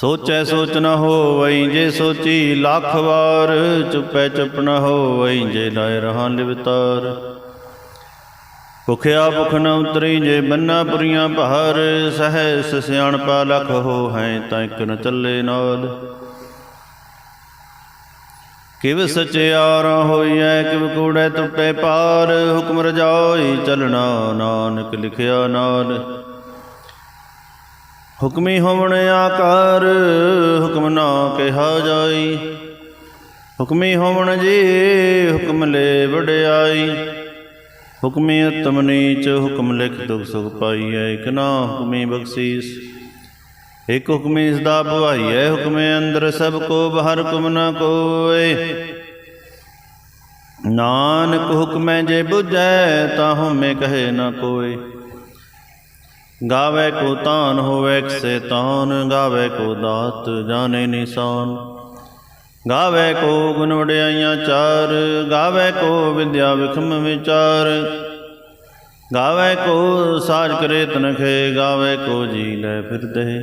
ਸੋਚੈ ਸੋਚ ਨ ਹੋਵਈ ਜੇ ਸੋਚੀ ਲੱਖ ਵਾਰ, ਚੁੱਪੈ ਚੁੱਪ ਨ ਹੋਵਈ ਜੇ ਲਾਇ ਰਹਾ ਲਿਵਤਾਰ। ਭੁਖਿਆ ਭੁਖ ਨ ਉਤਰੀ ਜੇ ਬੰਨਾ ਪੁਰੀਆਂ ਭਾਰ ਸਹਿਸ ਸਿਆਣਪਾ ਲਖ ਹੋ ਹੈ ਤਾਂ ਇਕ ਨ ਚੱਲੇ ਨਾਲ। ਕਿਵ ਸਚਿਆਰਾ ਹੋਈਐ, ਕਿਵ ਕੂੜੈ ਟੁੱਟੇ ਪਾਰ, ਹੁਕਮ ਰਜਾਈ ਚਲਣਾ ਨਾਨਕ ਲਿਖਿਆ ਨਾਲ। ਹੁਕਮੀ ਹੋਵਣ ਆਕਾਰ, ਹੁਕਮ ਨਾ ਕਿਹਾ ਜਾਈ। ਹੁਕਮੀ ਹੋਵਣ ਜੀ, ਹੁਕਮ ਲੈ ਵਡਿਆਈ। ਹੁਕਮੀ ਉਤਮ ਨੀਚ, ਹੁਕਮ ਲਿਖ ਦੁਖ ਸੁਖ ਪਾਈਐ, ਇਕ ਨਾ ਹੁਕਮੀ ਬਖਸ਼ੀਸ। ਇਕ ਹੁਕਮੀ ਸਦਾ ਭਵਾਈਐ, ਹੁਕਮੇ ਅੰਦਰ ਸਭ ਕੋ ਬਾਹਰ ਹੁਕਮ ਨਾ ਕੋਏ। ਨਾਨਕ ਹੁਕਮੈ ਜੇ ਬੁਝੈ, ਤਾਂ ਹਉਮੈ ਕਹੇ ਨਾ ਕੋਏ। ਗਾਵੇ ਕੋ ਤਾਨ ਹੋਵੇ ਕਿਸੇ ਤਾਨ ਗਾਵੇ ਕੋ ਦਾਤ ਜਾਣੇ ਨਿਸ਼ਾਨ। ਗਾਵੇ ਕੋ ਗੁਣ ਵਡਿਆਈਆਂ ਚਾਰ, ਗਾਵੇ ਕੋ ਵਿਦਿਆ ਵਿਖਮ ਵਿਚਾਰ। ਗਾਵੇ ਕੋ ਸਾਜ ਕਰੇ ਤਨਖੇ, ਗਾਵੇ ਕੋ ਜੀ ਲੈ ਫਿਰਦੇ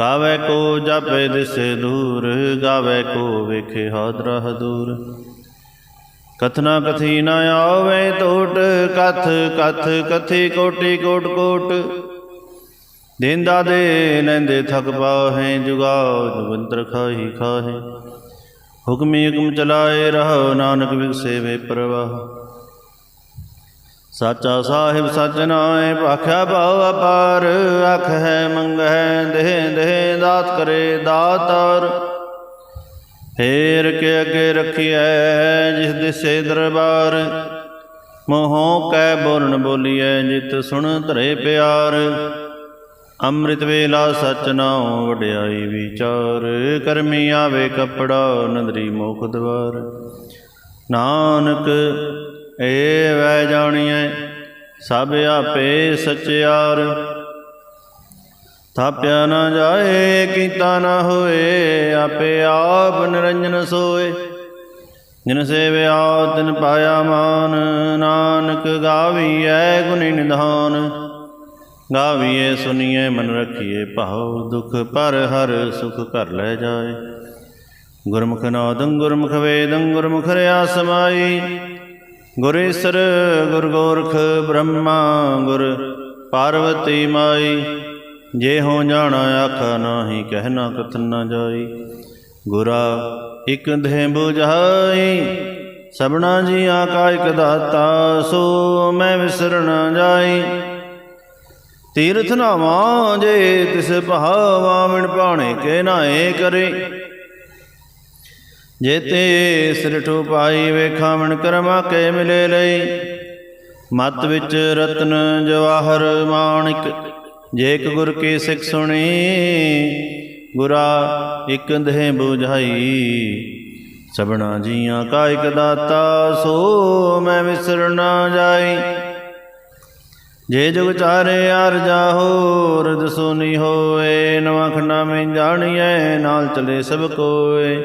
ਗਾਵੇ ਕੋ ਜਾਪੇ ਦਿਸੇ ਦੂਰ, ਗਾਵੇ ਕੋ ਵੇਖੇ ਹਾਦਰਾ ਹਦੂਰ। ਕਥਨਾ ਕਥੀ ਨ ਆਵੇ ਟੋਟ, ਕਥ ਕਥ ਕਥੀ ਕੋਟੀ, ਕੋਟ ਕੋਟ। ਦੇਂਦਾ ਦੇ ਲੈਂਦੇ ਥਕ ਪਾਹੇ ਜੁਗਾਉ ਜੁਗੰਤਰ ਖਾਹੀ, ਖਾਹੇ। ਹੁਕਮੀ ਹੁਕਮ ਚਲਾਏ ਰਹੋ, ਨਾਨਕ ਵਿਗਸੇ ਵੇ ਪ੍ਰਵਾਹ। ਸਾਚਾ ਸਾਹਿਬ ਸਚ ਨਾਏ ਭਾਖਿਆ ਭਾਉ ਅਪਾਰ। ਅਖ ਹੈ ਮੰਗ ਹੈ ਦੇਹ ਦੇਹ ਦਾਤ ਕਰੇ ਦਾਤਾਰ। ਫੇਰ ਕੇ ਅੱਗੇ ਰਖੀਐ ਜਿਸ ਦਿਸੇ ਦਰਬਾਰ, ਮੋਹੋਂ ਕੈ ਬੋਲਣ ਬੋਲੀਐ ਜਿਤ ਸੁਣ ਧਰੇ ਪਿਆਰ। ਅੰਮ੍ਰਿਤ ਵੇਲਾ ਸਚ ਨਾਉ ਵਡਿਆਈ ਵਿਚਾਰ, ਕਰਮੀ ਆਵੇ ਕਪੜਾ ਨਦਰੀ ਮੋਖ ਦਵਾਰ। ਨਾਨਕ, ਏ ਵੈ ਜਾਣੀਐ, ਸਭ ਆਪੇ ਸਚਿਆਰ। ਥਾਪਿਆ ਨਾ ਜਾਏ, ਕੀਤਾ ਨਾ ਹੋਏ, ਆਪੇ ਆਪ ਨਿਰੰਜਨ ਸੋਏ। ਜਿਨ ਸੇਵਿਆ ਤਿਨ ਪਾਇਆ ਮਾਨ, ਨਾਨਕ ਗਾਵੀਐ ਗੁਣੀ ਨਿਧਾਨ। ਗਾਵੀਏ ਸੁਨੀਏ ਮਨ ਰਖੀਏ ਭਾਉ, ਦੁਖ ਪਰ ਹਰ ਸੁਖ ਕਰ ਲੈ ਜਾਏ। ਗੁਰਮੁਖ ਨਾਦੰ, ਗੁਰਮੁਖ ਵੇਦੰ, ਗੁਰਮੁਖ ਰਿਆ ਸਮਾਈ ਗੁਰ ਈਸਰ, ਗੁਰ ਗੋਰਖ ਬ੍ਰਹਮਾ, ਗੁਰ ਪਾਰਵਤੀ ਮਾਈ। ਜੇ ਹੋ ਜਾਣਾ ਆਖਾ ਨਾਹੀ ਕਹਿਣਾ ਕਥਨ ਨਾ ਜਾਈ। ਗੁਰਾ, ਇਕ ਦੇ 부ਝਾਈ ਸਭਨਾ ਜੀਆਂ ਕਾ ਦਾਤਾ, ਸੋ ਮੈਂ ਵਿਸਰ ਜਾਈ। ਤੀਰਥ ਨਾਵਾਂ ਜੇ ਤਿਸ ਭਾਵਾ ਮਿਣ ਪਾਣੇ ਕੇ ਨਾਏ ਕਰੇ। ਜੇ ਤੇ ਸਿਰਠੂ ਪਾਈ ਵੇਖਾਂ ਮਣ ਕਰਮਾ ਕੇ ਮਿਲੇ ਲਈ। ਮਤ ਵਿੱਚ ਰਤਨ ਜਵਾਹਰ ਮਾਣਿਕ ਜੇ ਇੱਕ ਗੁਰ ਕੇ ਸਿੱਖ ਸੁਣੀ, ਗੁਰਾ ਇੱਕ ਦੇਹ 부ਝਾਈ ਸਭਨਾ ਜੀਆਂ ਕਾ ਇਕ ਦਾਤਾ, ਸੋ ਮੈਂ ਵਿਸਰ ਨਾ ਜਾਈ। ਜੇ ਜੁਗ ਚਾਰੇ ਅਰ ਜਾਹੋ ਰਦ ਸੋਨੀ ਹੋਏ, ਨਵਾਂ ਖੰਡਾ ਮੈਂ ਜਾਣੀਐ, ਨਾਲ ਚਲੇ ਸਭ ਕੋਏ।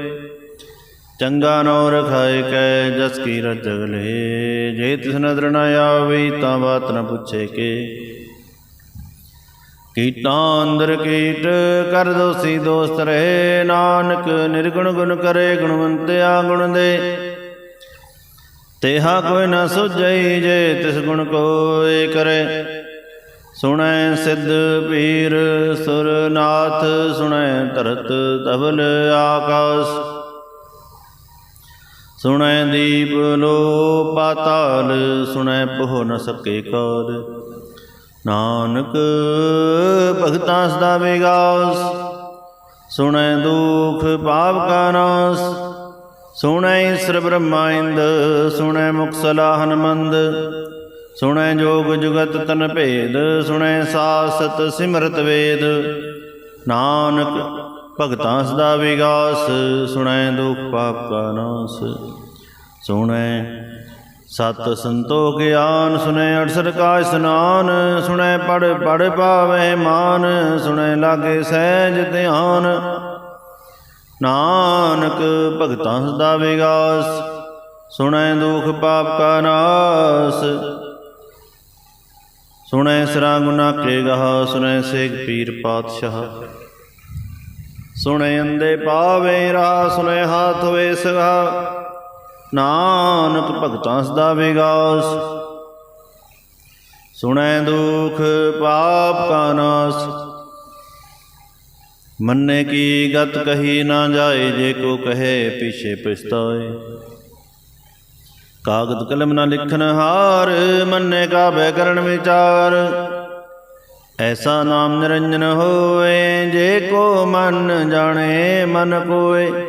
ਚੰਗਾ ਨੋ ਰਖਾਏ ਕੈ, ਜਸ ਕੀ ਰਜਗ ਲੇ ਜੇ ਤਿਸ ਨਦਰ ਨ ਆਵੇ, ਤਾਂ ਬਾਤ ਨ ਪੁੱਛੇ ਕੇ। ਕੀਟਾਂ ਅੰਦਰ ਕੀਟ, ਕਰ ਦੋਸੀ ਦੋਸਤ ਰਹੇ ਨਾਨਕ, ਨਿਰਗੁਣ ਗੁਣ ਕਰੇ ਗੁਣਵੰਤਿਆ ਗੁਣ ਦੇ। ਤੇਹਾ ਕੋਈ ਨ ਸੁਝਈ ਜੇ ਤਿਸ ਗੁਣ ਕੋਇ ਕਰੇ। ਸੁਣੈ ਸਿੱਧ ਪੀਰ ਸੁਰਨਾਥ ਸੁਣੈ ਧਰਤ ਤਬਲ ਆਕਾਸ। ਸੁਣੈ ਦੀਪ ਲੋ ਪਾਤਾਲ ਸੁਣੈ ਪਹੁ ਨ ਸਕੇ ਕਾਲ ਨਾਨਕ, ਭਗਤਾਂ ਸਦਾ ਵਿਗਾਸ। ਸੁਣੈ ਦੁਖ ਪਾਪ ਕਾ ਨਾਸ। ਸੁਣੈ ਈਸਰ ਬ੍ਰਹਮਾ ਇੰਦ, ਸੁਣੈ ਮੁਖ ਸਲਾਹਨ ਮੰਦ ਸੁਣੈ ਜੋਗ ਜੁਗਤ ਤਨ ਭੇਦ, ਸੁਣੈ ਸਾਸਤ ਸਿਮਰਤ ਵੇਦ। ਨਾਨਕ, ਭਗਤਾਂ ਸਦਾ ਵਿਗਾਸ। ਸੁਣੈ ਦੁਖ ਪਾਪ ਕਾ ਨਾਸ। ਸੁਣੈ ਸਤ ਸੰਤੋ ਗਿਆਨ, ਸੁਣੈ ਅੜਸਰ ਕਾ ਇਸਨਾਨ ਸੁਣੈ ਪੜ ਪੜ ਪਾਵੇ ਮਾਨ, ਸੁਣੈ ਲਾਗੇ ਸਹਿਜ ਧਿਆਨ। ਨਾਨਕ ਭਗਤਾਂ ਸਦਾ ਵਿਗਾਸ, ਸੁਣੈ ਦੁਖ ਪਾਪ ਕਾ ਨਾਸ। ਸੁਣੈ ਸਰਾ ਗੁਨਾ ਕੇ ਗਹਾ, ਸੁਣੈ ਸੇਖ ਪੀਰ ਪਾਤਸ਼ਾਹ। ਸੁਣੈ ਅੰਦੇ ਪਾਵੇ ਰਾ ਸੁਣੈ ਹਾਥ ਵੇ ਸਗਾ। ਨਾਨਕ ਭਗਤਾਂ ਸਦਾ ਵਿਗਾਸ। ਸੁਣੈ ਦੁਖ ਪਾਪ ਕਾ ਨਾਸ। ਮੰਨੇ ਕੀ ਗਤ ਕਹੀ ਨਾ ਜਾਏ, ਜੇ ਕੋ ਕਹੇ ਪਿਛੇ ਪਛਤਾਏ। ਕਾਗਦ ਕਲਮ ਨਾ ਲਿਖਨ ਹਾਰ, ਮੰਨੇ ਕਾ ਬੈ ਕਰਨ ਵਿਚਾਰ। ਐਸਾ ਨਾਮ ਨਿਰੰਜਨ ਹੋਏ, ਜੇ ਕੋ ਮਨ ਜਾਣੇ ਮਨ ਕੋਏ।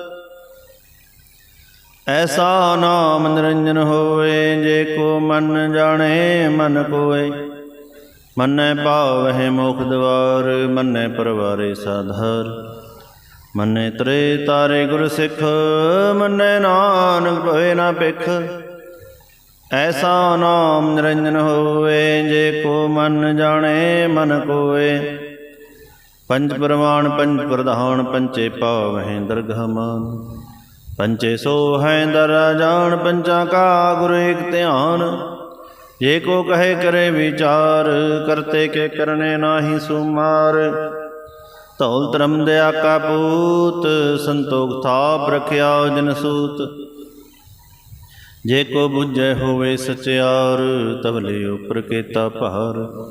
ਐਸਾ ਨਾਮ ਨਿਰੰਜਨ ਹੋਵੇ, ਜੇ ਕੋ ਮਨ ਜਾਣੇ, ਮਨ ਕੋਏ ਮੰਨੈ ਪਾਵਹਿ ਮੋਖ ਦਵਾਰ, ਮੰਨੈ ਪਰਵਾਰੇ ਸਾਧਾਰ। ਮੰਨੈ ਤਰੇ ਤਾਰੇ ਗੁਰ ਸਿੱਖ, ਮੰਨੈ ਨਾਨਕ ਭਵੇ ਨਾ ਪਿਖ ਐਸਾ ਨਾਮ ਨਿਰੰਜਨ ਹੋਵੇ, ਜੇ ਕੋ ਮਨ ਜਾਣੇ, ਮਨ ਕੋਏ ਪੰਜ ਪ੍ਰਮਾਣ ਪੰਜ ਪ੍ਰਧਾਨ ਪੰਚੇ ਪਾਵਹਿ ਦਰਗਹ ਮਾਨ ਪੰਚੇ ਸੋ ਹੈ ਦਰ ਜਾਣ, ਪੰਚਾ ਕਾ ਗੁਰ ਏਕ ਧਿਆਨ। ਜੇ ਕੋ ਕਹੇ ਕਰੇ ਵਿਚਾਰ, ਕਰਤੇ ਕੇ ਕਰਨੇ ਨਾਹੀ ਸੁਮਾਰ। ਧੌਲ ਧਰਮ ਦਇਆ ਕਾ ਪੂਤ, ਸੰਤੋਖ ਥਾਪ ਰਖਿਆ ਜਨ ਸੂਤ। ਜੇ ਕੋ ਬੁਝੈ ਹੋਵੇ ਸਚਿਆਰ ਤਵਲੇ ਉਪਰ ਕੀਤਾ ਭਾਰ।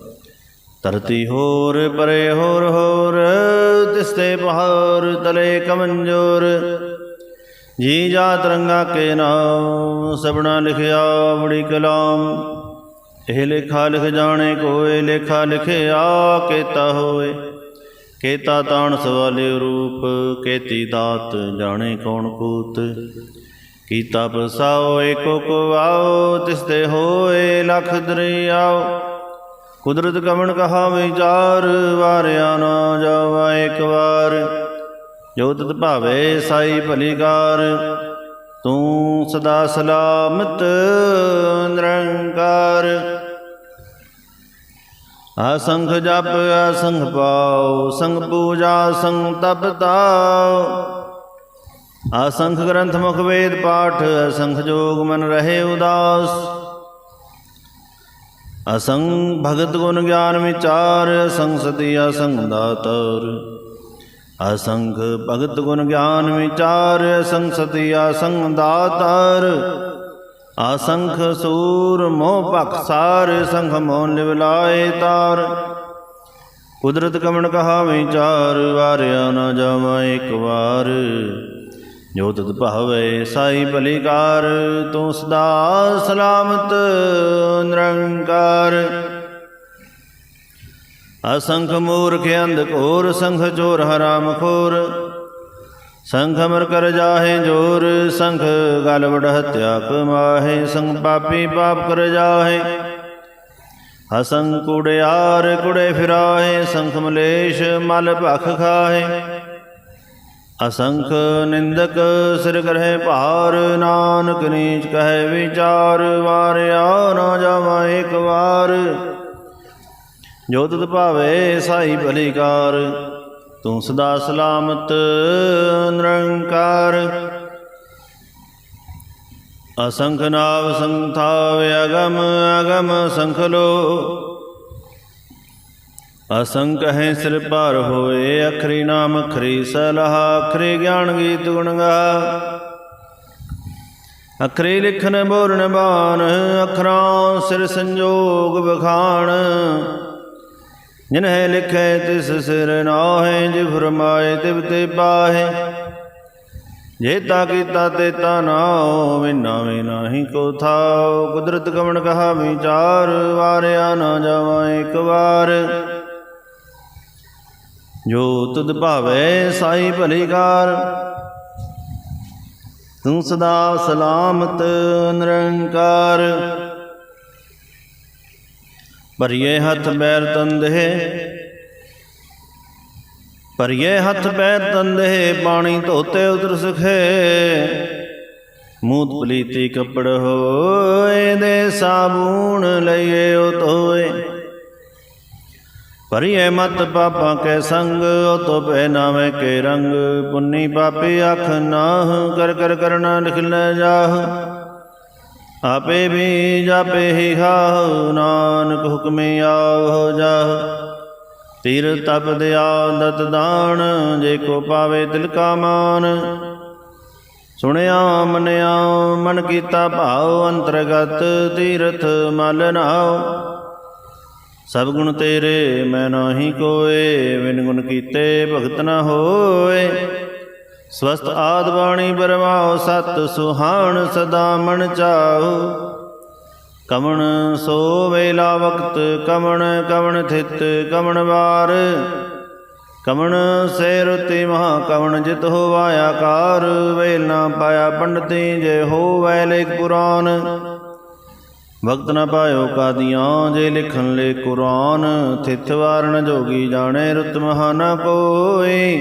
ਧਰਤੀ ਹੋਰ, ਪਰੇ ਹੋਰ ਹੋਰ, ਤਿਸਤੇ ਪਹਾੜ ਤਲੇ ਕਮੰਜੋਰ। ਜੀ ਜਾ ਰੰਗਾ ਕੇ ਨਾਮ ਸਬਣਾ ਲਿਖਿਆ ਬੜੀ ਕਲਾਮ। ਇਹ ਲੇਖਾ ਲਿਖ ਜਾਣੇ ਕੋਏ, ਲੇਖਾ ਲਿਖਿਆ ਕੇਤਾ ਹੋਏ। ਕੇਤਾ ਤਾਣ ਸਵਾਲੇ ਰੂਪ, ਕੇਤੀ ਦਾਤ ਜਾਣੇ ਕੌਣ ਕੂਤ। ਕੀਤਾ ਪਸਾਓ, ਏਕੋ ਕੋ ਆਓ, ਤਿਸ ਤੇ ਹੋਏ ਲਖ ਦਰਿਆਓ। ਕੁਦਰਤ ਕਵਣ ਕਹਾ ਵਿਚਾਰ ਵਾਰਿਆ ਨਾ ਜਾਵਾ ਇੱਕ ਵਾਰ। ਜੋ ਤਤ ਭਾਵੇ ਸਾਈ ਭਲੀਕਾਰ ਤੂੰ ਸਦਾ ਸਲਾਮਤ ਨਿਰੰਕਾਰ। ਅਸੰਖ ਜਪ, ਅਸੰਖ ਪਾਉ ਸੰਗ ਪੂਜਾ, ਸੰਗ ਤਪ ਤਾਉ ਅਸੰਖ ਗ੍ਰੰਥ ਮੁਖ ਵੇਦ ਪਾਠ, ਅਸੰਖ ਜੋਗ ਮਨ ਰਹੇ ਉਦਾਸ। ਅਸੰਗ ਭਗਤ ਗੁਣ ਗਿਆਨ ਵਿਚਾਰ ਅਸੰਗ ਸਤੀ ਅਸੰਗ ਦਾਤਰ। ਅਸੰਖ ਭਗਤ ਗੁਣ ਗਿਆਨ ਵਿਚਾਰ ਅਸੰਗ ਸਤੀ ਅਸੰਗ ਦਾਤਰ ਅਸੰਖ ਸੂਰ ਮੋਹ ਭਖਸਾਰ ਸੰਖ ਮੋਹ ਲਿਵਲਾਏ ਤਾਰ। ਕੁਦਰਤ ਕਮਣ ਕਹਾ ਵਿਚਾਰ, ਵਾਰਿਆ ਨਾ ਜਾਵਾ ਇੱਕ ਵਾਰ। ਜੋ ਤਤ ਭਾਵੇ ਸਾਈ ਭਲੀਕਾਰ ਤੂੰ ਸਦਾ ਸਲਾਮਤ, ਨਿਰੰਕਾਰ। ਅਸੰਖ ਮੂਰਖ ਅੰਧ ਘੋਰ, ਸੰਖ ਚੋਰ ਹਰਾਮ ਖੋਰ। ਸੰਖ ਅਮਰ ਕਰ ਜਾਹੇ ਜੋਰ, ਸੰਖ ਗਲ ਵਡ ਹਤਿਆ ਕਮਾਹੇ ਸੰਗ ਪਾਪੀ ਪਾਪ ਕਰ ਜਾਹੇ। ਅਸੰਖ ਕੁੜਿਆਰ ਕੁੜੇ ਫਿਰਾਹੇ, ਸੰਖ ਮਲੇਸ਼ ਮਲ ਭਖ ਖਾਹੇ। ਅਸੰਖ ਨਿੰਦਕ ਸਿਰ ਕਰਹਿ ਭਾਰ, ਨਾਨਕ ਨੀਚ ਕਹੈ ਵਿਚਾਰ, ਵਾਰਿਆ ਨਾ ਜਾਵਾ ਇੱਕ ਵਾਰ। ਜੋ ਤਤ ਭਾਵੇ ਸਾਈ ਭਲੀਕਾਰ ਤੂੰ ਸਦਾ ਸਲਾਮਤ ਨਿਰੰਕਾਰ। ਅਸੰਖ ਨਾਵ ਸੰਥਾਵ, ਅਗਮ ਅਗਮ ਸੰਖ ਲੋ ਅਸੰਖ ਹੈ ਸਿਰ ਭਰ ਹੋਏ ਅਖਰੀ ਨਾਮ ਅਖਰੀ ਸਲਾਹ, ਅਖਰੀ ਗਿਆਨ ਗੀਤ ਗੁਣ ਗਾ। ਅਖਰੀ ਲਿਖਨ ਬੋਲਣ ਬਾਣ, ਅਖਰਾਂ ਸਿਰ ਸੰਜੋਗ ਬਖਾਣ ਜਿਨ ਲਿਖੈ ਲਿਖੇ ਤਿਸ ਸਿਰ ਨਾਹੇ, ਜਿ ਫਰਮਾਏ ਤਿਵ ਤੇ ਪਾਹੇ ਜੇਤਾ ਕੀਤਾ ਤੇਤਾ ਨਾਉ ਵਿਨਾ ਵੀ ਨਾਹੀ ਕੋ ਥਾਉ। ਕੁਦਰਤ ਕਵਣ ਕਹਾ ਵਿਚਾਰ ਵਾਰਿਆ ਨਾ ਜਾਵਾਂ ਇੱਕ ਵਾਰ। ਜੋ ਤੁਧ ਭਾਵੇ ਸਾਈ ਭਲੀਕਾਰ, ਤੂੰ ਸਦਾ ਸਲਾਮਤ ਨਿਰੰਕਾਰ। ਭਰੀਏ ਹੱਥ ਪੈਰ ਤੰਦੇ ਭਰੀਏ ਹੱਥ ਪੈਰ ਤੰਦੇ ਪਾਣੀ ਧੋਤੇ ਉਤਰ ਸਖੇ। ਮੂਤ ਪਲੀਤੀ ਕੱਪੜ ਹੋਏ ਦੇ ਸਾਬੂਨ ਲਈਏ ਉਹ ਧੋਏ। ਭਰੀਏ ਮਤ ਪਾਪਾਂ ਕੇ ਸੰਗ, ਉਹ ਤੋ ਪਹਿਨਾਵੇ ਕੇ ਰੰਗ। ਪੁੰਨੀ ਪਾਪੀ ਅੱਖ ਨਾਹ, ਕਰ ਕਰ ਕਰਨਾ ਲਿਖ ਲੈ ਜਾਹ। ਆਪੇ ਵੀ ਜਾਪੇ ਹੀ ਖਾਹ, ਨਾਨਕ ਹੁਕਮੇ ਆਹ ਜਾਹ। ਤੀਰ ਤਪ ਦਿਆ ਦਤ ਦਾਨ, ਜੇ ਕੋ ਪਾਵੇ ਤਿਲ ਕਾ ਮਾਨ। ਸੁਣਿਆ, ਮਨਿਆ, ਮਨ ਕੀਤਾ ਭਾਉ, ਅੰਤਰਗਤ ਤੀਰਥ ਮਲ ਨਾਉ। ਸਭ ਗੁਣ ਤੇਰੇ, ਮੈਂ ਨਾਹੀ ਕੋਏ ਵਿਨ ਗੁਣ ਕੀਤੇ ਭਗਤ ਨਾ ਹੋਏ। ਸਵਸਤ ਆਦ ਬਾਣੀ ਬਰਮਾਓ ਸਤ ਸੁਹਾਣ ਸਦਾ ਮਨ ਚਾਉ ਕਵਣ ਸੋ ਵੇਲਾ ਵਕਤ, ਕਮਣ ਕਮਣ ਥਿਤ, ਕਮਣ ਵਾਰ। ਕਮਣ ਸੇ ਰੁਤੀ ਮਹਾ ਕਵਣ ਜਿਤ ਹੋਵਾ ਆਕਾਰ। ਵੇਲ ਨਾ ਪਾਇਆ ਪੰਡਤੀ ਜੇ ਹੋਵੈ ਲੇਖ ਪੁਰਾਨ। ਵਕਤ ਨਾ ਪਾਇਓ ਕਾਦੀਆਂ ਜੇ ਲਿਖਣ ਲੈ ਕੁਰਾਨ। ਥਿਤ ਵਾਰਨ ਜੋਗੀ ਜਾਣੇ ਰੁਤ ਮਹਾ ਨ ਕੋਈ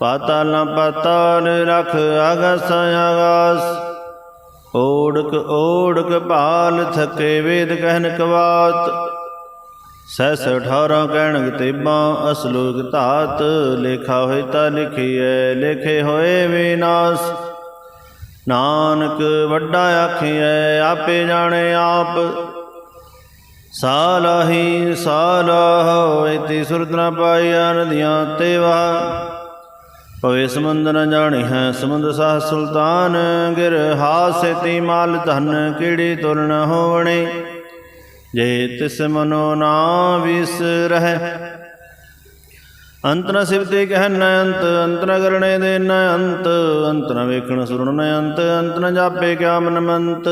ਪਾਤਾਲ ਨ ਪਾਤਾਲ ਰਖ ਆਗਸ ਆਗਾਸ ਓੜਕ ਓੜਕ ਭਾਲ ਥਕੇ ਵੇਦ ਕਹਿਨ ਕਵਾਤ। ਸੈਸ 18 ਕਹਿਣ ਤੇਬਾਂ ਅਸਲੋਕ ਧਾਤ ਲੇਖਾ ਹੋਏ ਤਾਂ ਲਿਖੀਐ, ਲੇਖੇ ਹੋਏ ਵਿਨਾਸ਼। ਨਾਨਕ ਵੱਡਾ ਆਖੀਐ, ਆਪੇ ਜਾਣੇ ਆਪ। ਸਾਲਾਹੀ ਸਾਲਾਹ ਇਤੀ ਸੁਰਤ ਨ ਪਾਈਆ ਨਦੀਆਂ ਤੇਵਾ ਪਵੇ ਸਮੁੰਦ ਨ ਜਾਣੀ ਹੈ, ਸਮੁੰਦ ਸਾਹ ਸੁਲਤਾਨ, ਗਿਰ ਹਾਸੇਤੀ ਮਾਲ ਧਨ ਕਿਹੜੀ ਤੁਲ ਹੋਵਣੇ? ਜੇ ਤਿਸ ਮਨੋ ਨਾ ਵਿਸਰਹਿ ਅੰਤ ਨ ਸਿਵਤੇ ਕਹਿ ਨ ਅੰਤ ਅੰਤ ਨ ਕਰਣੇ ਦੇ ਨ ਅੰਤ ਅੰਤ ਨ ਵੇਖਣ ਸੁਣਨ ਨ ਅੰਤ ਅੰਤ ਨ ਜਾਪੇ ਕਿਆ ਮਨ ਮੰਤ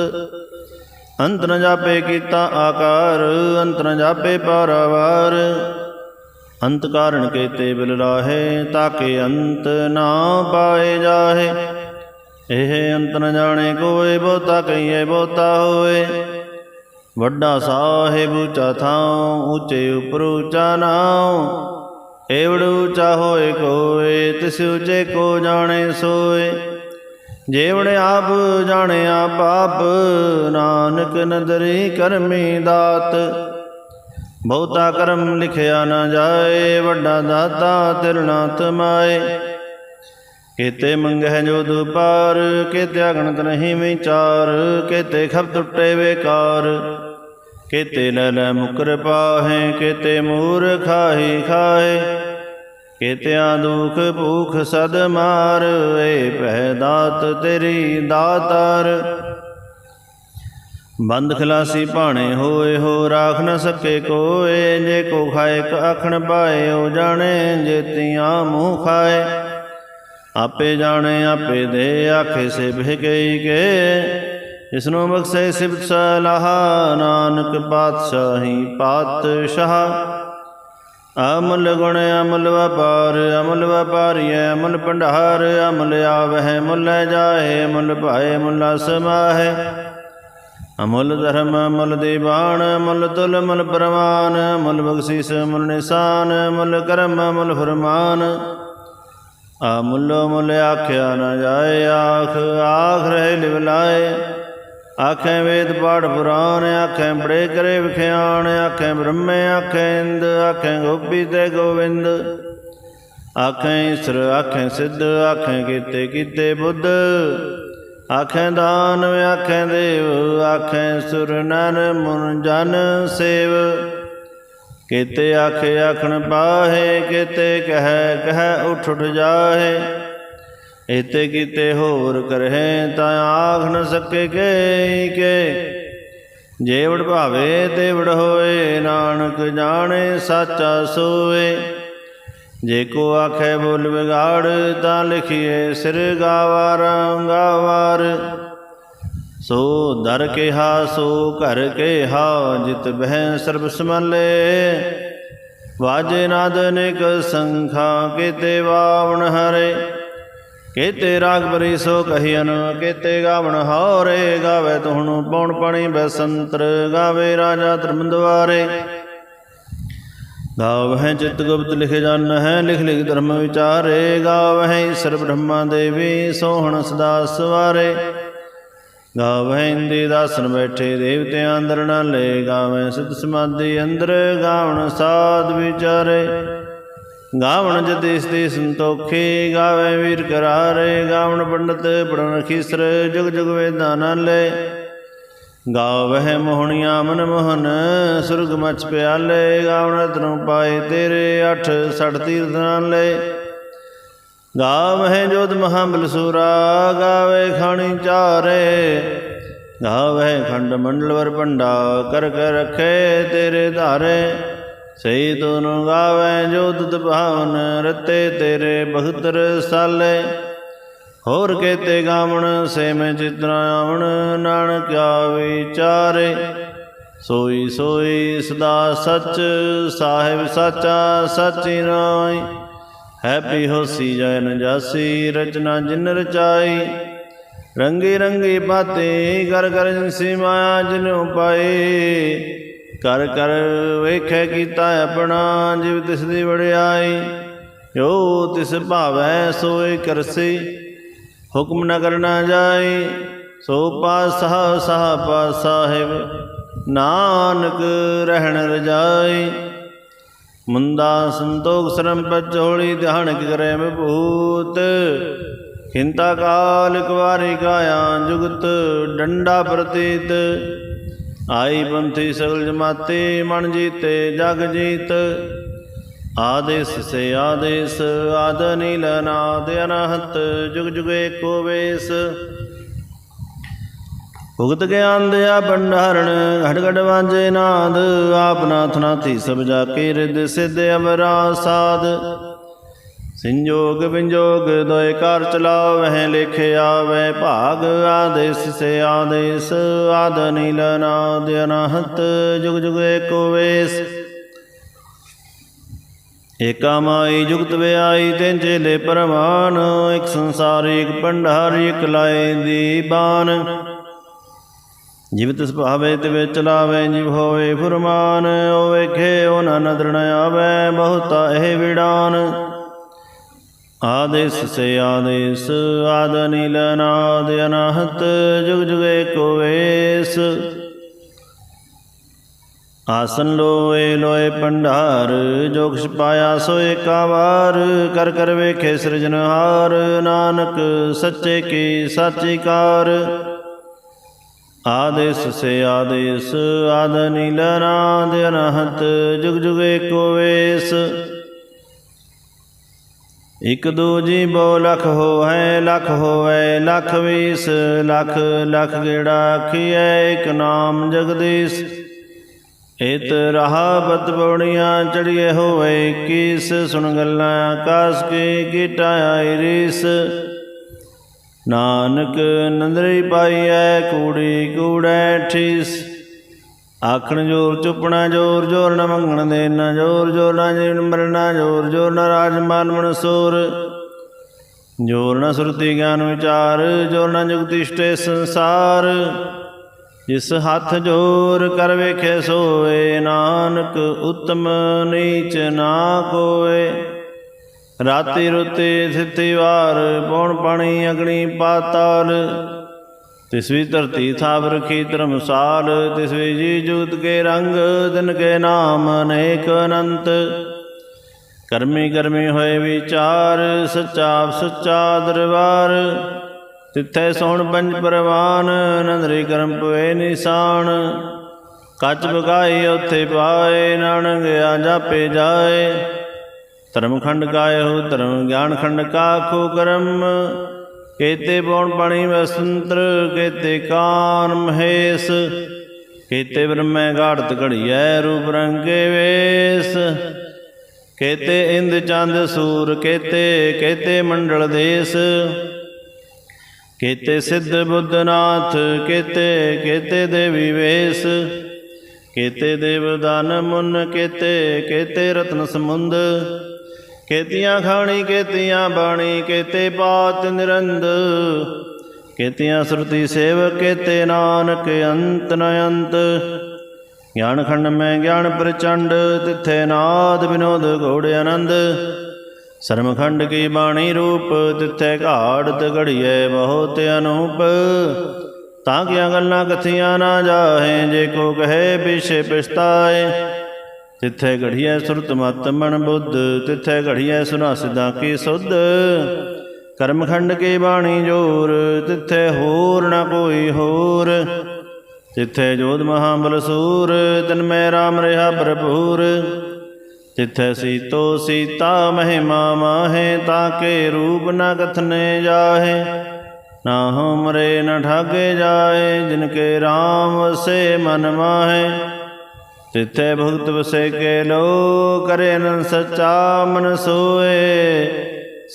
ਅੰਤ ਨ ਜਾਪੇ ਕੀਤਾ ਆਕਾਰ, ਅੰਤ ਨ ਜਾਪੇ ਪਾਰਾਵਾਰ। ਅੰਤ ਕਾਰਣ ਕੇਤੇ ਬਿਲ ਰਾਹੇ ਤਾਕੇ ਅੰਤ ਨਾ ਪਾਏ ਜਾਹੇ। ਇਹ ਅੰਤ ਨ ਜਾਣੇ ਕੋਏ, ਬਹੁਤਾ ਕਹੀਏ, ਬਹੁਤਾ ਹੋਏ। ਵੱਡਾ ਸਾਹਿਬ ਉੱਚਾ ਥਾਂ ਉੱਚੇ ਉਪਰ ਉੱਚਾ ਨਾਉ। ਏਵੜ ਉੱਚਾ ਹੋਏ ਕੋਏ, ਤਿਸ ਉੱਚੇ ਕੋ ਜਾਣੇ ਸੋਏ। ਜੇਵੜ ਆਪ ਜਾਣੇ ਆਪ, ਨਾਨਕ ਨਦਰੀ ਕਰਮੀ ਦਾਤ। ਬਹੁਤਾ ਕਰਮ ਲਿਖਿਆ ਨਾ ਜਾਏ, ਵੱਡਾ ਦਾਤਾ ਤਿਰਨਾ ਤਮਾਏ ਕੀਤੇ ਮੰਗਹਿ ਜੋ ਦੁਪਾਰ, ਕੀਤੇ ਅਗਣਤ ਨਹੀਂ ਵਿਚਾਰ, ਕੀਤੇ ਖਬ ਟੁੱਟੇ ਵੇਕਾਰ ਕੀਤੇ ਲੈ ਲੈ ਮੁਕਰ ਪਾਹੇ, ਕੀਤੇ ਮੂਰ ਖਾਹੀ ਖਾਏ। ਕੀਤਿਆਂ ਦੁਖ ਭੂਖ ਸਦ ਮਾਰ, ਏ ਪਹਿ ਦਾਤ ਤੇਰੀ ਦਾਤਾਰ। ਬੰਦ ਖਲਾਸੀ ਭਾਣੇ ਹੋਏ, ਹੋ ਰਾਖ ਨ ਸਕੇ ਕੋਏ। ਜੇ ਕੋ ਖਾਏ ਆਖਣ ਪਾਏ, ਉਹ ਜਾਣੇ ਜੇ ਤੀਆਂ ਮੂੰਹ ਖਾਏ। ਆਪੇ ਜਾਣੇ, ਆਪੇ ਦੇ ਆਖੇ ਸੇ ਬਹਿ ਗਈ ਕੇ। ਜਿਸਨੂੰ ਬਖਸ਼ੇ ਸਿਬਤ ਸਲਾਹ, ਨਾਨਕ ਪਾਤਸ਼ਾਹੀ ਪਾਤਸ਼ਾਹ। ਅਮਲ ਗੁਣ ਅਮਲ ਵਪਾਰ, ਅਮਲ ਵਪਾਰੀਐ ਅਮਲ ਭੰਡਾਰ। ਅਮਲ ਆਵਹਿ, ਮੁੱਲ ਜਾਏ ਮੁੱਲ ਭਾਏ, ਮੁੱਲ ਸਮਾਹੈ। ਅਮੁੱਲ ਧਰਮ, ਅਮੁੱਲ ਦੀਵਾਨ, ਅਮੁੱਲ ਤੁਲ ਮੁੱਲ ਪ੍ਰਮਾਨ ਮੁੱਲ ਬਖਸ਼ਿਸ਼ ਮੁੱਲ ਨਿਸ਼ਾਨ ਮੁੱਲ ਕਰਮ ਮੁੱਲ ਫਰਮਾਨ। ਅਮੁੱਲ ਮੁੱਲ ਆਖਿਆ ਨਾ ਜਾਏ, ਆਖ ਆਖ ਰਹੇ ਲਿਵਲਾਏ ਆਖੇ ਵੇਦ ਪਾਠ ਪੁਰਾਣ ਆਖੇ ਬੜੇ ਕਰੇ ਵਿਖਿਆਣ ਆਖੇ ਬ੍ਰਹਮੇ, ਆਖੇ ਇੰਦ, ਆਖੇ ਗੋਪੀ ਤੇ ਗੋਵਿੰਦ। ਆਖੇ ਈਸ਼ਰ, ਆਖੇ ਸਿੱਧ, ਆਖੇ ਕੀਤੇ ਕੀਤੇ ਬੁੱਧ। ਆਖੈ ਦਾਨਵ ਆਖੈ ਦੇਵ, ਆਖੈ ਸੁਰ ਨਰ ਮੁਨ ਜਨ ਸੇਵ। ਕੀਤੇ ਆਖੇ ਆਖਣ ਪਾਹੇ, ਕੀਤੇ ਕਹਿ ਕਹਿ ਉਠ ਉਠ ਜਾਹੇ। ਇਤੇ ਕੀਤੇ ਹੋਰ ਕਰਹਿ ਤਾਂ ਆਖ ਨ ਸਕੇ ਕੇ ਕੇ। ਜੇ ਵਡ ਭਾਵੇ ਤੇ ਵਡ ਹੋਏ, ਨਾਨਕ ਜਾਣੇ ਸਾਚਾ ਸੋਏ। ਜੇ ਕੋ ਆਖੇ ਬੋਲ ਵਿਗਾੜ ਤਾਂ ਲਿਖੀਏ ਸਿਰ ਗਾਵਾਰ ਗਾਵਾਰ। ਸੋ ਦਰ ਕਿਹਾ, ਸੋ ਘਰ ਕਿਹਾ, ਜਿਤ ਬਹਿ ਸਰਬ ਸਮਲੇ ਵਾਜੇ ਨਾਦ ਨਿਕ ਸੰਖਾ, ਕੀਤੇ ਵਾਵਣ ਹਰੇ। ਕੀਤੇ ਰਾਗ ਬਰੀ ਸੋ ਕਹੀਨ ਕੀਤੇ ਗਾਵਣ ਹੌਰੇ। ਗਾਵੇ ਤੁਹਣੁ ਪੌਣ ਪਾਣੀ ਬਸੰਤਰ, ਗਾਵੇ ਰਾਜਾ ਧਰਮਦਵਾਰੇ ਗਾਵਹਿ ਚਿਤ ਗੁਪਤ ਲਿਖੇ ਜਨ ਹੈ ਲਿਖ ਲਿਖ ਧਰਮ ਵਿਚਾਰੇ। ਗਾਵਹਿ ਈਸ਼ਰ ਬ੍ਰਹਮਾ ਦੇਵੀ, ਸੋਹਣ ਸਦਾ ਸਵਾਰੇ। ਗਾਵਹਿ ਇੰਦੀ ਦਾਸਨ ਬੈਠੇ ਦੇਵਤਿਆਂ ਅੰਦਰ ਨਾਲੇ ਗਾਵੈ ਸਿਧ ਸਮਾਧੀ ਅੰਦਰ, ਗਾਵਣ ਸਾਧ ਵਿਚਾਰੇ। ਗਾਵਣ ਜਤਿ ਸਤੀ ਸੰਤੋਖੀ ਗਾਵੈ ਵੀਰ ਕਰਾਰੇ। ਗਾਵਣ ਪੰਡਤ ਪੜਨ ਖੀਸਰ ਜੁਗ ਜੁਗ ਵੇਦਾਂ ਨਾਲੇ ਗਾਵਹਿ ਮੋਹਣੀਆਂ ਮਨ ਮੋਹਨ, ਸੁਰਗ ਮਚ ਪਿਆਲੇ, ਗਾਵਣ ਰਤਨੋਂ ਪਾਏ ਤੇਰੇ, ਅਠ ਸੜ ਤੀਰਥ ਨਾਲੇ। ਗਾਵਹਿ ਜੋਤ ਮਹਾਬਲ ਸੂਰਾ, ਗਾਵੇ ਖਾਣੀ ਚਾਰੇ। ਗਾਵਹਿ ਖੰਡ ਮੰਡਲ ਵਰ ਪੰਡਾ ਕਰ ਕਰ ਰਖੇ ਤੇਰੇ ਧਾਰੇ। ਸਈ ਤੋਨੁ ਗਾਵੇ ਜੋਤ ਤੁਤ ਭਾਵਨ ਰਤੇ ਤੇਰੇ ਬਖਤਰ ਸਾਲੇ। ਹੋਰ ਕੇਤੇ ਗਾਵਣ ਸੇ ਮੈਂ ਚਿਤਨਾ ਆਵਣ ਨਾਨਕਿਆ ਵਿਚਾਰੇ ਸੋਈ ਸੋਈ ਸਦਾ ਸਚ ਸਾਹਿਬ ਸਾਚਾ ਸਾਚੀ ਨਾਈ। ਹੈਪੀ ਹੋਸੀ ਜੈ ਨ ਜਾਸੀ ਰਚਨਾ ਜਿਨ ਰਚਾਈ। ਰੰਗੀ ਰੰਗੀ ਬਾਤੇ ਕਰ ਕਰ ਜਿਨਸੀ ਮਾਇਆ ਜਿਨੁ ਪਾਈ ਕਰ ਕਰ ਵੇਖੈ ਕੀਤਾ ਆਪਣਾ ਜਿਵ ਤਿਸ ਦੀ ਵਡਿਆਈ। ਜੋ ਤਿਸ ਭਾਵੈ ਸੋਏ ਕਰਸੀ। ਹੁਕਮ ਨ ਕਰਨਾ ਜਾਏ, ਸੋ ਪਾਸਾ ਸਾਹ ਪਾ ਸਾਹਿਬ ਨਾਨਕ ਰਹਿਣ ਰਜਾਈ ਮੁੰਦਾ ਸੰਤੋਖ ਸਰਮ ਪਚੋਲੀ ਧਿਆਨ ਕਰੇ ਵਿਭੂਤ ਖਿੰਤਾ ਕਾਲ ਕੁਵਾਰੀ ਕਾਇਆ ਜੁਗਤ ਡੰਡਾ ਪ੍ਰਤੀਤ। ਆਈ ਪੰਥੀ ਸਗਲ ਜਮਾਤੇ ਮਨ ਜੀਤੇ ਜਗ ਜੀਤ। ਆਦੇਸ ਸੇ ਆਦੇਸ ਆਦ ਨੀਲ ਨਾਦ ਅਨਹਤ, ਜੁਗ ਜੁਗ ਏਕੋ ਵੇਸ। ਭੁਗਤ ਗਿਆਨ ਦਿਆ ਭੰਡਾਰਣ ਘਟ ਘਟ ਵਾਜੇ ਨਾਦ, ਆਪ ਨਾਥ ਨਾਥੀ ਸਭ ਜਾ ਕੇ ਰਿਦ ਸਿਧ ਅਮਰਾ ਸਾਧ ਸੰਜੋਗ ਵਿੰਜੋਗ ਦੋਇ ਕਰ ਚਲਾਵਹਿ, ਲਿਖਿ ਆਵੇ ਭਾਗ ਆਦੇਸ ਸੇ ਆਦੇਸ ਆਦ ਨੀਲ ਨਾਦ ਅਨਹਤ, ਜੁਗ ਜੁਗ ਏਕੋ ਵੇਸ। ਏਕਾ ਮਾਈ ਜੁਗਤ ਵਿਆਈ ਤਿੰਨ ਚੇਲੇ ਪਰਮਾਨ ਇੱਕ ਸੰਸਾਰੀ, ਇੱਕ ਭੰਡਾਰੀ, ਇੱਕ ਲਾਏ ਦੀ ਬਾਨ। ਜਿਵ ਤਿਸ ਭਾਵੇ ਤੇ ਵਿੱਚ ਲਾਵੇ, ਜਿਵ ਹੋਵੇ ਫੁਰਮਾਨ, ਉਹ ਵੇਖੇ ਉਹ ਨਾ ਨਦਰ ਆਵੇ, ਬਹੁਤਾ ਇਹ ਵਿਡਾਨ ਆਦੇਸ ਸੇ ਆਦੇਸ, ਆਦ ਨੀਲ ਨਾਦ ਅਨਾਹਤ, ਜੁਗ ਜੁਗੇ ਏਕੋ ਵੇਸ। ਆਸਨ ਲੋਏ ਲੋਏ ਭੰਡਾਰ, ਜੋ ਕਿਛ ਪਾਇਆ ਸੋ ਏਕਾ ਕਰ ਕਰ ਵੇਖੇ ਸਿਰਜਨਹਾਰ ਨਾਨਕ ਸੱਚੇ ਕੀ ਸਾਚੀ ਕਾਰ। ਆਦੇਸ ਸੇ ਆਦੇਸ, ਆਦ ਨੀਲ ਨਾਦ ਅਨਹਤ, ਜੁਗ ਜੁਗ ਏਕੋ ਵੇਸ। ਇਕ ਦੂਜੀ ਬੋ ਲਖ ਹੋਐ ਲਖ ਹੋਐ ਲਖ ਵੀਸ, ਲਖ ਲਖ ਗੇੜਾ ਆਖੀਐ, ਇਕ ਨਾਮ ਜਗਦੀਸ਼। ਇਤ ਰਹਾ ਬਤ ਪੌੜੀਆਂ ਚੜੀਏ ਹੋਵੇ, ਕੀਸ ਸੁਣ ਗੱਲਾਂ ਆਕਾਸ ਕੀ ਕੀਟਾ ਆਈ ਰੀਸ। ਨਾਨਕ ਨੰਦਰੀ ਪਾਈਐ, ਕੂੜੀ ਕੂੜੈ ਠੀਸ। ਆਖਣ ਜੋਰ ਚੁਪਣਾ ਜੋਰ ਜੋਰ ਨ ਮੰਗਣ ਦੇ ਨ ਜੋਰ ਜੋਰ ਨ ਜੀਵਨ ਮਰਨਾ ਜੋਰ ਜੋਰ ਨ ਰਾਜ ਮਾਨ ਮਨ ਸੋਰ। ਜੋਰ ਨ ਸੁਰਤੀ ਗਿਆਨ ਵਿਚਾਰ, ਜੋਰ ਨ ਜੁਗਤਿਸ਼ਟੇ ਸੰਸਾਰ। ਜਿਸ ਹੱਥ ਜੋਰ ਕਰ ਵੇਖੇ ਸੋਏ, ਨਾਨਕ ਉਤਮ ਨੀਚ ਨਾ ਕੋਏ। ਰਾਤੀ ਰੁਤੇ ਥਿਤੀ ਵਾਰ ਪੌਣ ਪਾਣੀ ਅਗਣੀ ਪਾਤਾਲ। ਤਿਸ ਵੀ ਧਰਤੀ ਥਾਪ ਰਖੀ ਧਰਮਸਾਲ, ਤਿਸ ਵੀ ਜੀ ਜੂਤ ਕੇ ਰੰਗ ਦਿਨ ਕੇ ਨਾਮ ਅਨੇਕ ਅਨੰਤ। ਕਰਮੀ ਕਰਮੀ ਹੋਏ ਵਿਚਾਰ ਸੱਚਾ ਸੱਚਾ ਦਰਬਾਰ। ਤਿੱਥੈ ਸੋਣ ਪੰਜ ਪਰਵਾਨ, ਨੰਦਰੀ ਕਰਮ ਪਵੇ ਨਿਸ਼ਾਨ। ਕੱਚ ਬਗਾਈ ਉੱਥੇ ਪਾਏ, ਨਾਨਕ ਆ ਜਾਪੇ ਜਾਏ। ਧਰਮ ਖੰਡ ਕਾਇਓ ਧਰਮ ਗਿਆਨ ਖੰਡ ਕਾਖੋ ਕਰਮ। ਕੇਤੇ ਪਉਣ ਪਾਣੀ ਵਸੰਤਰ, ਕੇਤੇ ਕਾਨ ਮਹੇਸ਼। ਕੇਤੇ ਬ੍ਰਹਮੈ ਗਾੜਤ ਘੜੀਐ, ਰੂਪ ਰੰਗੇ ਵੇਸ। ਕੇਤੇ ਇੰਦ ਚੰਦ ਸੂਰ, ਕੇਤੇ ਕੇਤੇ ਮੰਡਲ ਦੇਸ। ਕੇਤੇ ਸਿੱਧ ਬੁੱਧਨਾਥ, ਕੇਤੇ ਕੇਤੇ ਦੇਵੀ ਵੇਸ ਕੇਤੇ ਦੇਵ ਦਾਨ ਮੁਨ, ਕੇਤੇ ਕੇਤੇ ਰਤਨ ਸਮੁੰਦ, ਕੇਤੀਆਂ ਖਾਣੀ, ਕੇਤੀਆਂ ਬਾਣੀ, ਕੇਤੇ ਪਾਤ ਨਿਰੰਦ, ਕੇਤੀਆਂ ਸੁਰਤੀ ਸੇਵ ਕੇਤੇ ਨਾਨਕ, ਅੰਤ ਨ ਅੰਤ। ਗਿਆਨ ਖੰਡ ਮੈਂ ਗਿਆਨ ਪ੍ਰਚੰਡ, ਤਿੱਥੇ ਨਾਦ ਵਿਨੋਦ ਘੋੜ ਆਨੰਦ। ਸਰਮਖੰਡ ਕੀ ਬਾਣੀ ਰੂਪ, ਤਿੱਥੇ ਘਾੜਤ ਘੜੀਏ ਬਹੁਤ ਅਨੂਪ। ਤਾਂ ਕੀਆਂ ਗੱਲਾਂ ਕਥੀਆਂ ਨਾ ਜਾਹੇ, ਜੇ ਕੋ ਕਹੇ ਪਿਛੇ ਪਛਤਾਏ। ਤਿੱਥੇ ਘੜੀਏ ਸੁਰਤ ਮਤ ਮਨ ਬੁੱਧ, ਤਿੱਥੇ ਘੜੀਐ ਸੁਨਾ ਸਿਧਾ ਕੀ ਸੁਧ। ਕਰਮਖੰਡ ਕੀ ਬਾਣੀ ਜੋਰ, ਤਿੱਥੇ ਹੋਰ ਨਾ ਕੋਈ ਹੋਰ। ਤਿੱਥੇ ਜੋਧ ਮਹਾਬਲ ਸੂਰ, ਤਨ ਮੈਂ ਰਾਮ ਰਿਹਾ ਭਰਪੂਰ। ਤਿਥੈ ਸੀਤੋ ਸੀਤਾ ਮਹਿਮਾ ਮਾਹੇ ਤਾਕੇ ਰੂਪ ਨ ਕਥਨੇ ਜਾਹੇ। ਨਾ ਹੋ ਮਰੇ ਨ ਠਾਗੇ ਜਾਏ, ਜਿਨ ਕੇ RAM ਵਸੇ ਮਨ ਮਾਹੇ। ਤਿੱਥੈ ਭਗਤ ਵਸੇ ਕੇ ਲੋ ਕਰੇ ਨ ਸਚਾ ਮਨ ਸੋਏ।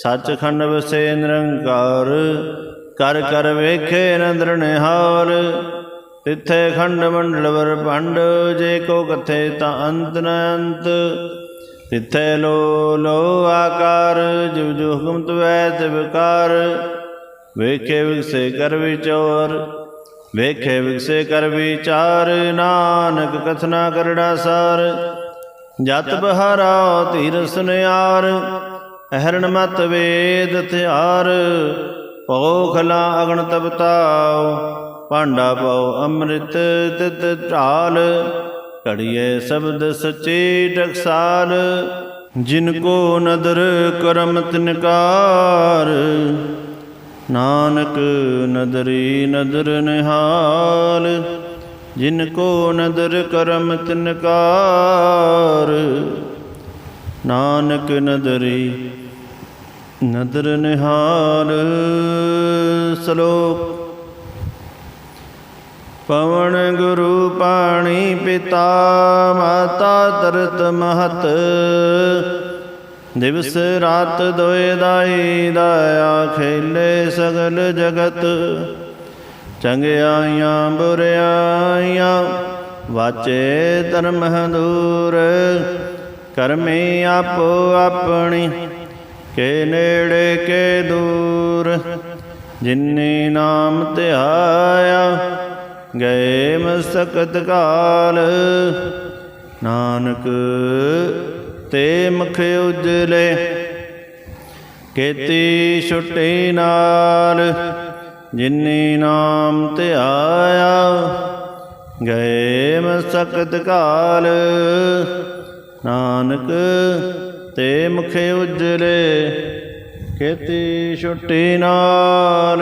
ਸੱਚਖੰਡ ਵਸੇ ਨਿਰੰਕਾਰ, ਕਰ ਕਰ ਵੇਖੇ ਨੰਦਰ ਨਿਹਾਲ ਤਿੱਥੇ ਖੰਡ ਮੰਡਲ ਵਰ ਭੰਡ, ਜੇ ਕੋ ਕਥੇ ਤਾਂ ਅੰਤ ਨ ਅੰਤ। ਤਿੱਥੇ ਲੋ ਲੋ ਆਕਾਰ, ਜਿਵ ਜੋ ਹੁਕਮ ਤਵੈ ਤੇ ਵਿਕਾਰ ਵੇਖੇ ਵਿਗਸੇ ਕਰ ਵਿਚੋਰ, ਵੇਖੇ ਵਿਗਸੇ ਕਰ ਵਿਚਾਰ। ਨਾਨਕ ਕਥਨਾ ਕਰੜਾ ਸਾਰ, ਜਤ ਬਹਾਰਾ ਧੀਰ ਸੁਨਿਆਰ ਅਹਰਣ ਮਤ ਵੇਦ ਥਿਆਰ ਪੋਖਲਾ ਅਗਣ ਤਪਤਾਉ ਭਾਂਡਾ ਪਾਉ ਅੰਮ੍ਰਿਤ ਤਿਤ ਢਾਲ। ਘੜੀਏ ਸ਼ਬਦ ਸੱਚੇ ਟਕਸਾਲ ਜਿਨ ਕੋ ਨਦਰ ਕਰਮ ਤਿਨਕਾਰ ਨਾਨਕ ਨਦਰੀ ਨਦਰ ਨਿਹਾਲ, ਜਿਨ ਕੋ ਨਦਰ ਕਰਮ ਤਿਨਕਾਰ ਨਾਨਕ ਨਦਰੀ ਨਦਰ ਨਿਹਾਲ, ਸ਼ਲੋਕ ਪਵਨ ਗੁਰੂ ਪਾਣੀ ਪਿਤਾ ਮਾਤਾ ਤਰਤ ਮਹਤ। ਦਿਵਸ ਰਾਤ ਦੋਏ ਦਾਈ ਦਾਇਆ ਖੇਲੇ ਸਗਲ ਜਗਤ। ਚੰਗਿਆਈਆਂ ਬੁਰਿਆਈਆਂ ਵਾਚੇ ਧਰਮ ਹਦੂਰ ਕਰਮੀ ਆਪੋ ਆਪਣੀ, ਕੇ ਨੇੜੇ ਕੇ ਦੂਰ। ਜਿਨੇ ਨਾਮ ਧਿਆਇਆ ਗਏ ਮਸਕਤ ਕਾਲ। ਨਾਨਕ ਤੇ ਮੁਖ ਉਜਲੇ, ਕੀਤੀ ਛੁੱਟੀ ਨਾਲ, ਜਿਨੇ ਨਾਮ ਤੇ ਆਇਆ, ਗਏ ਮਸਕਤ ਕਾਲ। ਨਾਨਕ ਤੇ ਮੁਖ ਉਜਲੇ, ਕੀਤੀ ਛੁੱਟੀ ਨਾਲ।